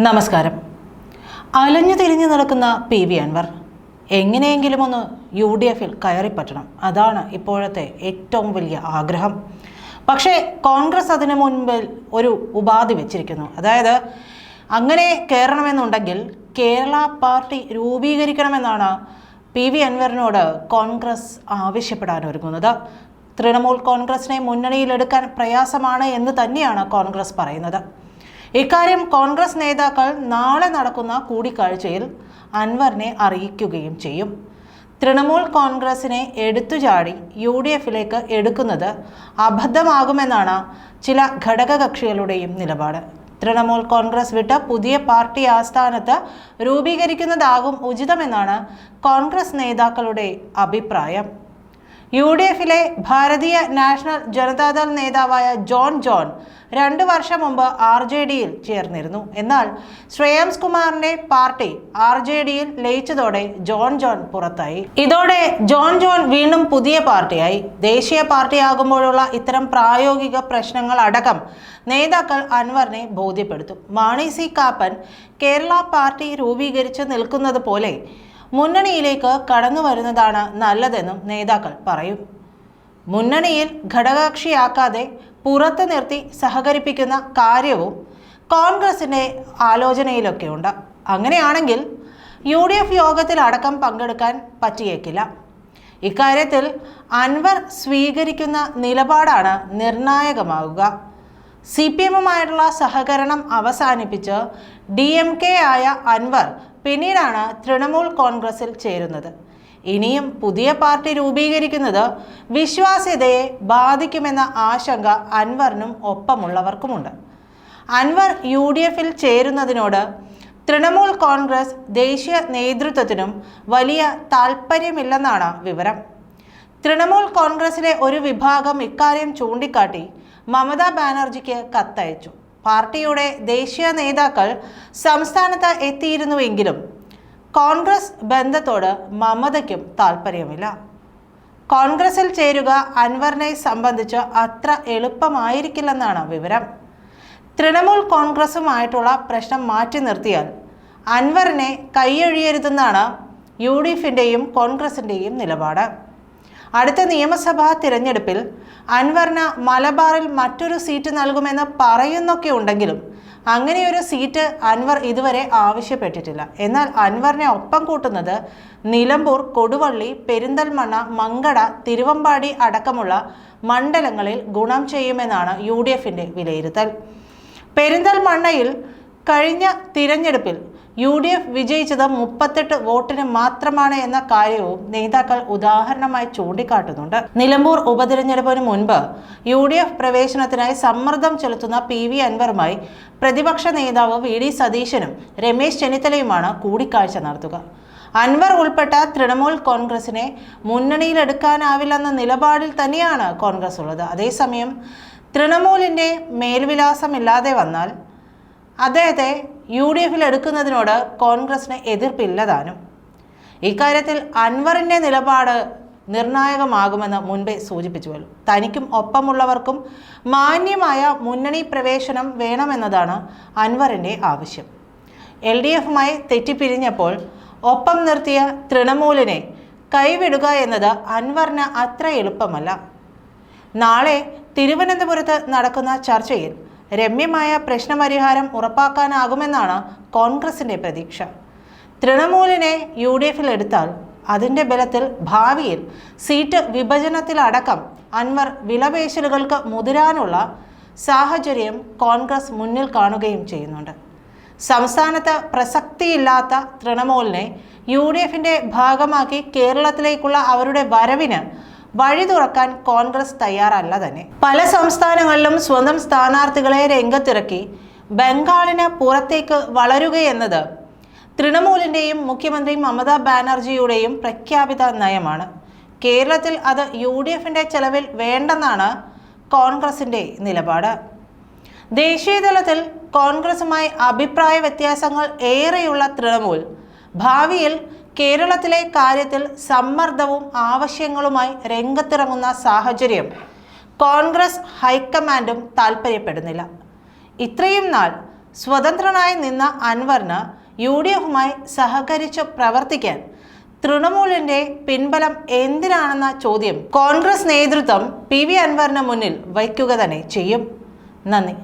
നമസ്കാരം. അലഞ്ഞു തിരിഞ്ഞു നടക്കുന്ന പി വി അൻവർ എങ്ങനെയെങ്കിലും ഒന്ന് യു ഡി എഫിൽ കയറിപ്പറ്റണം അതാണ് ഇപ്പോഴത്തെ ഏറ്റവും വലിയ ആഗ്രഹം. പക്ഷേ കോൺഗ്രസ് അതിനു മുൻപിൽ ഒരു ഉപാധി വെച്ചിരിക്കുന്നു. അതായത് അങ്ങനെ കയറണമെന്നുണ്ടെങ്കിൽ കേരള പാർട്ടി രൂപീകരിക്കണമെന്നാണ് പി വി അൻവറിനോട് കോൺഗ്രസ് ആവശ്യപ്പെടാൻ ഒരുങ്ങുന്നത്. തൃണമൂൽ കോൺഗ്രസിനെ മുന്നണിയിലെടുക്കാൻ പ്രയാസമാണ് എന്ന് തന്നെയാണ് കോൺഗ്രസ് പറയുന്നത്. ഇക്കാര്യം കോൺഗ്രസ് നേതാക്കൾ നാളെ നടക്കുന്ന കൂടിക്കാഴ്ചയിൽ അൻവറിനെ അറിയിക്കുകയും ചെയ്യും. തൃണമൂൽ കോൺഗ്രസിനെ എടുത്തുചാടി യു ഡി എഫിലേക്ക് എടുക്കുന്നത് അബദ്ധമാകുമെന്നാണ് ചില ഘടകകക്ഷികളുടെയും നിലപാട്. തൃണമൂൽ കോൺഗ്രസ് വിട്ട് പുതിയ പാർട്ടി ആസ്ഥാനത്ത് രൂപീകരിക്കുന്നതാകും ഉചിതമെന്നാണ് കോൺഗ്രസ് നേതാക്കളുടെ അഭിപ്രായം. യു ഡി എഫിലെ ഭാരതീയ നാഷണൽ ജനതാദൾ നേതാവായ ജോൺ ജോൺ രണ്ട് വർഷം മുമ്പ് ആർ ജെ ഡിയിൽ ചേർന്നിരുന്നു. എന്നാൽ ശ്രേയംസ് കുമാറിന്റെ പാർട്ടി ആർ ജെ ഡിയിൽ ലയിച്ചതോടെ ജോൺ ജോൺ പുറത്തായി. ഇതോടെ ജോൺ ജോൺ വീണ്ടും പുതിയ പാർട്ടിയായി. ദേശീയ പാർട്ടിയാകുമ്പോഴുള്ള ഇത്തരം പ്രായോഗിക പ്രശ്നങ്ങൾ അടക്കം നേതാക്കൾ അൻവറിനെ ബോധ്യപ്പെടുത്തും. മാണി സി കാപ്പൻ കേരള പാർട്ടി രൂപീകരിച്ച് നിൽക്കുന്നത് പോലെ മുന്നണിയിലേക്ക് കടന്നു വരുന്നതാണ് നല്ലതെന്നും നേതാക്കൾ പറയും. മുന്നണിയിൽ ഘടകകക്ഷിയാക്കാതെ പുറത്തു നിർത്തി സഹകരിപ്പിക്കുന്ന കാര്യവും കോൺഗ്രസിന്റെ ആലോചനയിലൊക്കെ ഉണ്ട് അങ്ങനെയാണെങ്കിൽ യു ഡി എഫ് യോഗത്തിൽ അടക്കം പങ്കെടുക്കാൻ പറ്റിയേക്കില്ല. ഇക്കാര്യത്തിൽ അൻവർ സ്വീകരിക്കുന്ന നിലപാടാണ് നിർണായകമാവുക സി പി എമ്മുമായിട്ടുള്ള സഹകരണം അവസാനിപ്പിച്ച് ഡി എം കെ ആയ അൻവർ പിന്നീടാണ് തൃണമൂൽ കോൺഗ്രസിൽ ചേരുന്നത്. ഇനിയും പുതിയ പാർട്ടി രൂപീകരിക്കുന്നത് വിശ്വാസ്യതയെ ബാധിക്കുമെന്ന ആശങ്ക അൻവറിനും ഒപ്പമുള്ളവർക്കുമുണ്ട്. അൻവർ യു ഡി എഫിൽ ചേരുന്നതിനോട് തൃണമൂൽ കോൺഗ്രസ് ദേശീയ നേതൃത്വത്തിനും വലിയ താൽപ്പര്യമില്ലെന്നാണ് വിവരം. തൃണമൂൽ കോൺഗ്രസിലെ ഒരു വിഭാഗം ഇക്കാര്യം ചൂണ്ടിക്കാട്ടി മമതാ ബാനർജിക്ക് കത്തയച്ചു. പാർട്ടിയുടെ ദേശീയ നേതാക്കൾ സംസ്ഥാനത്ത് എത്തിയിരുന്നുവെങ്കിലും കോൺഗ്രസ് ബന്ധത്തോട് മമതയ്ക്കും താല്പര്യമില്ല കോൺഗ്രസിൽ ചേരുക അൻവറിനെ സംബന്ധിച്ച് അത്ര എളുപ്പമായിരിക്കില്ലെന്നാണ് വിവരം. തൃണമൂൽ കോൺഗ്രസുമായിട്ടുള്ള പ്രശ്നം മാറ്റി നിർത്തിയാൽ അൻവറിനെ കൈയൊഴിയരുതെന്നാണ് യു ഡി എഫിന്റെയും കോൺഗ്രസിന്റെയും നിലപാട്. അടുത്ത നിയമസഭാ തിരഞ്ഞെടുപ്പിൽ അൻവർണ മലബാറിൽ മറ്റൊരു സീറ്റ് നൽകുമെന്ന് പറയുന്നൊക്കെ ഉണ്ടെങ്കിലും അങ്ങനെയൊരു സീറ്റ് അൻവർ ഇതുവരെ ആവശ്യപ്പെട്ടിട്ടില്ല. എന്നാൽ അൻവറിനെ ഒപ്പം കൂട്ടുന്നത് നിലമ്പൂർ കൊടുവള്ളി പെരിന്തൽമണ്ണ മങ്കട തിരുവമ്പാടി അടക്കമുള്ള മണ്ഡലങ്ങളിൽ ഗുണം ചെയ്യുമെന്നാണ് യു ഡി എഫിന്റെ വിലയിരുത്തൽ. പെരിന്തൽമണ്ണയിൽ കഴിഞ്ഞ തിരഞ്ഞെടുപ്പിൽ യു ഡി എഫ് വിജയിച്ചത് മുപ്പത്തെട്ട് വോട്ടിന് മാത്രമാണ് എന്ന കാര്യവും നേതാക്കൾ ഉദാഹരണമായി ചൂണ്ടിക്കാട്ടുന്നുണ്ട്. നിലമ്പൂർ ഉപതിരഞ്ഞെടുപ്പിന് മുൻപ് യു ഡി എഫ് പ്രവേശനത്തിനായി സമ്മർദ്ദം ചെലുത്തുന്ന പി വി അൻവറുമായി പ്രതിപക്ഷ നേതാവ് വി ഡി സതീശനും രമേശ് ചെന്നിത്തലയുമാണ് കൂടിക്കാഴ്ച നടത്തുക. അൻവർ ഉൾപ്പെട്ട തൃണമൂൽ കോൺഗ്രസിനെ മുന്നണിയിലെടുക്കാനാവില്ലെന്ന നിലപാടിൽ തന്നെയാണ് കോൺഗ്രസ് ഉള്ളത്. അതേസമയം തൃണമൂലിന്റെ മേൽവിലാസമില്ലാതെ വന്നാൽ അദ്ദേഹത്തെ യു ഡി എഫിൽ എടുക്കുന്നതിനോട് കോൺഗ്രസിന് എതിർപ്പില്ലതാനും ഇക്കാര്യത്തിൽ അൻവറിന്റെ നിലപാട് നിർണായകമാകുമെന്ന് മുൻപേ സൂചിപ്പിച്ചുവല്ലോ. തനിക്കും ഒപ്പമുള്ളവർക്കും മാന്യമായ മുന്നണി പ്രവേശനം വേണമെന്നതാണ് അൻവറിന്റെ ആവശ്യം. എൽ ഡി എഫുമായി തെറ്റിപ്പിരിഞ്ഞപ്പോൾ ഒപ്പം നിർത്തിയ തൃണമൂലിനെ കൈവിടുക എന്നത് അൻവറിന് അത്ര എളുപ്പമല്ല. നാളെ തിരുവനന്തപുരത്ത് നടക്കുന്ന ചർച്ചയിൽ രമ്യമായ പ്രശ്നപരിഹാരം ഉറപ്പാക്കാനാകുമെന്നാണ് കോൺഗ്രസിന്റെ പ്രതീക്ഷ. തൃണമൂലിനെ യു ഡി എഫിൽ എടുത്താൽ അതിന്റെ ബലത്തിൽ ഭാവിയിൽ സീറ്റ് വിഭജനത്തിലടക്കം അൻവർ വിലപേശലുകൾക്ക് മുതിരാനുള്ള സാഹചര്യം കോൺഗ്രസ് മുന്നിൽ കാണുകയും ചെയ്യുന്നുണ്ട്. സംസ്ഥാനത്ത് പ്രസക്തിയില്ലാത്ത തൃണമൂലിനെ യു ഡി എഫിന്റെ ഭാഗമാക്കി കേരളത്തിലേക്കുള്ള അവരുടെ വരവിന് വഴി തുറക്കാൻ കോൺഗ്രസ് തയ്യാറല്ല തന്നെ. പല സംസ്ഥാനങ്ങളിലും സ്വന്തം സ്ഥാനാർത്ഥികളെ രംഗത്തിറക്കി ബംഗാളിന് പുറത്തേക്ക് വളരുകയെന്നത് തൃണമൂലിന്റെയും മുഖ്യമന്ത്രി മമതാ ബാനർജിയുടെയും പ്രഖ്യാപിത നയമാണ്. കേരളത്തിൽ അത് യു ഡി എഫിന്റെ ചെലവിൽ വേണ്ടെന്നാണ് കോൺഗ്രസിന്റെ നിലപാട്. ദേശീയതലത്തിൽ കോൺഗ്രസുമായി അഭിപ്രായ വ്യത്യാസങ്ങൾ ഏറെയുള്ള തൃണമൂൽ ഭാവിയിൽ കേരളത്തിലെ കാര്യത്തിൽ സമ്മർദ്ദവും ആവശ്യങ്ങളുമായി രംഗത്തിറങ്ങുന്ന സാഹചര്യം കോൺഗ്രസ് ഹൈക്കമാൻഡും താൽപ്പര്യപ്പെടുന്നില്ല. ഇത്രയും നാൾ സ്വതന്ത്രനായി നിന്ന അൻവറിന് യു ഡി എഫുമായി സഹകരിച്ച് പ്രവർത്തിക്കാൻ തൃണമൂലിന്റെ പിൻബലം എന്തിനാണെന്ന ചോദ്യം കോൺഗ്രസ് നേതൃത്വം പി വി അൻവറിന് മുന്നിൽ വയ്ക്കുക തന്നെ ചെയ്യും. നന്ദി.